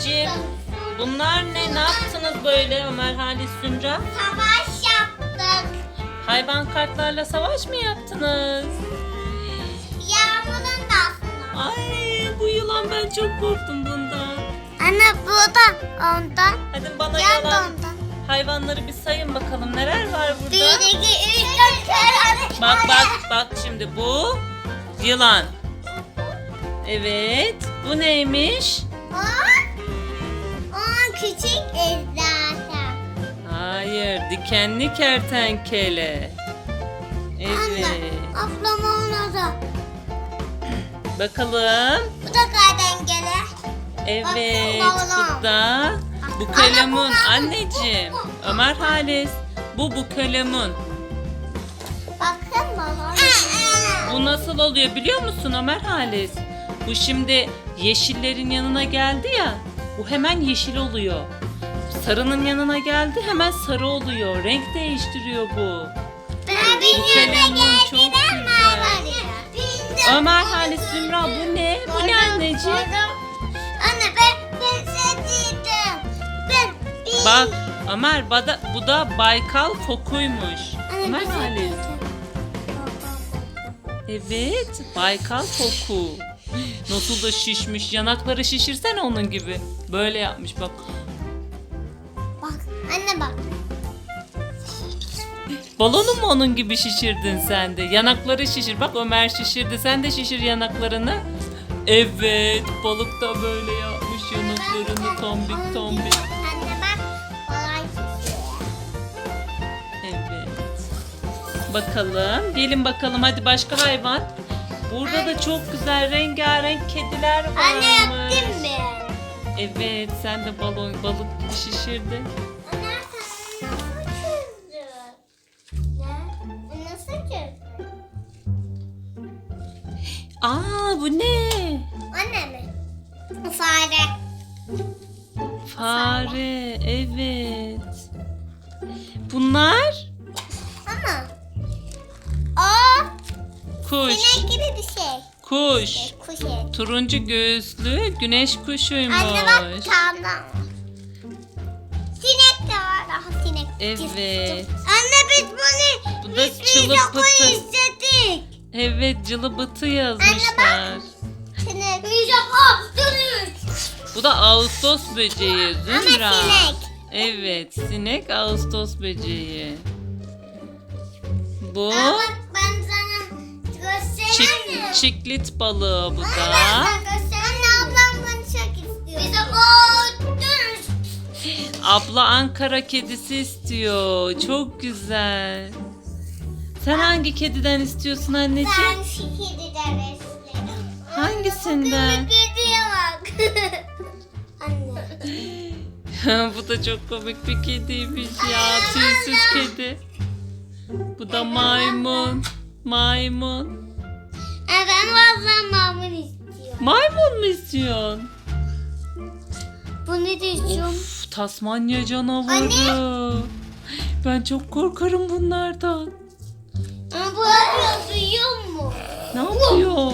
anneciğim. Bunlar ne? Ne yaptınız böyle Ömer Halis Sümra? Savaş yaptık. Hayvan kartlarla savaş mı yaptınız? Yağmurun da aslında. Ay bu yılan ben çok korktum bundan. Anne bu da ondan. Hadi bana Yan yalan ondan. hayvanları bir sayın bakalım neler var Bir, burada? iki, üç, dört, beş, Bak bak bak şimdi bu yılan. Evet bu neymiş? Küçük ejderha. Hayır dikenli kertenkele. Evet. Anne, ablam olmadı. Bakalım. Bu da kertenkele. Evet bu da bu kalemun. Anneciğim Ömer Halis bu bu kalemun. Bakın bana. Bu nasıl oluyor biliyor musun Ömer Halis? Bu şimdi yeşillerin yanına geldi ya. Bu hemen yeşil oluyor. Sarının yanına geldi hemen sarı oluyor. Renk değiştiriyor bu. Ben çok güzel. güzel. Ömer Halis Zümra bu ne? Bu ne anneciğim? Anne ben ben sevdim. Ben bir- Bak Ömer bada, bu da Baykal fokuymuş. Anne, Ömer bir Halis. Evet Baykal foku. Nasıl da şişmiş. Yanakları şişirsene onun gibi. Böyle yapmış bak. Bak anne bak. Balonu mu onun gibi şişirdin sen de? Yanakları şişir. Bak Ömer şişirdi. Sen de şişir yanaklarını. Evet balık da böyle yapmış yanaklarını tombik tombik. Anne bak. Evet. Bakalım. Gelin bakalım hadi başka hayvan. Burada da çok güzel rengarenk kediler varmış. Anne yaptım ben. Evet sen de balon balık şişirdin. Anne sen nasıl çözdün? Ne? Nasıl çözdün? Aa bu ne? Anne mi? Fare. Fare evet. Bunlar Ama kuş. sinek gibi bir şey. Kuş. Kuş et. Turuncu göğüslü güneş kuşuymuş. Anne bak tane. Sinek de var daha sinek. Evet. Anne biz bunu Bu da biz çılı biz okul pıtı. Evet cılıbıtı yazmışlar. Sinek. Okul dönüş. Bu da Ağustos böceği Zümra. Ama sinek. Evet sinek Ağustos böceği. Bu Aa, çiklit balığı bu da. Anne ablam bunu çok istiyor. Biz okul dönüş. Abla Ankara kedisi istiyor. Çok güzel. Sen hangi kediden istiyorsun anneciğim? Ben şu kediden istedim. Hangisinden? Kediye bak. Anne. bu da çok komik bir kediymiş ya. Tüysüz kedi. Bu da maymun. Maymun. Ben valla mamun istiyorum. Maymun mu istiyorsun? Bunu da istiyorum. Uf, Tasmanya canavarı. Ben çok korkarım bunlardan. Ama bu duyuyor mu? Ne yapıyor?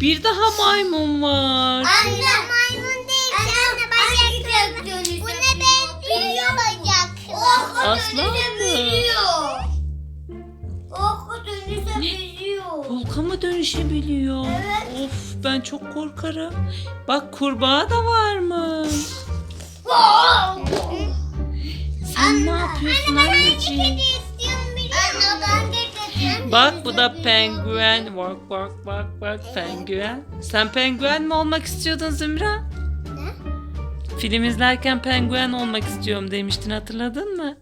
Bir daha maymun var. Anne maymun değil. Anne, bacaklarına. Bu ne benziyor bacak. Oh, Aslan Volka mı dönüşebiliyor? Evet. Of ben çok korkarım. Bak kurbağa da varmış. Sen ne yapıyorsun anneciğim? istiyorum biliyor musun? Bak bu da penguen. Bak bak bak bak penguen. Sen penguen mi olmak istiyordun Zümra? Ne? Film izlerken penguen olmak istiyorum demiştin hatırladın mı?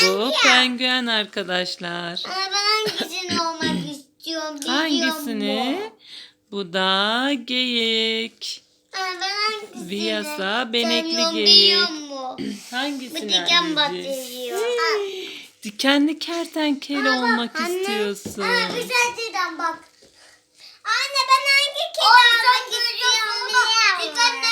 Bu penguen arkadaşlar. Ama ben hangisini olmak istiyorum? Biliyorum Hangisini? Bu. bu da geyik. Ama ben hangisini? Viyasa benekli Sen geyik. Hangisini? Bu diken batırıyor. Dikenli kertenkele Ama olmak anne, istiyorsun. Anne bir şey saniye bak. Anne ben hangi kere almak istiyorum? Dikenli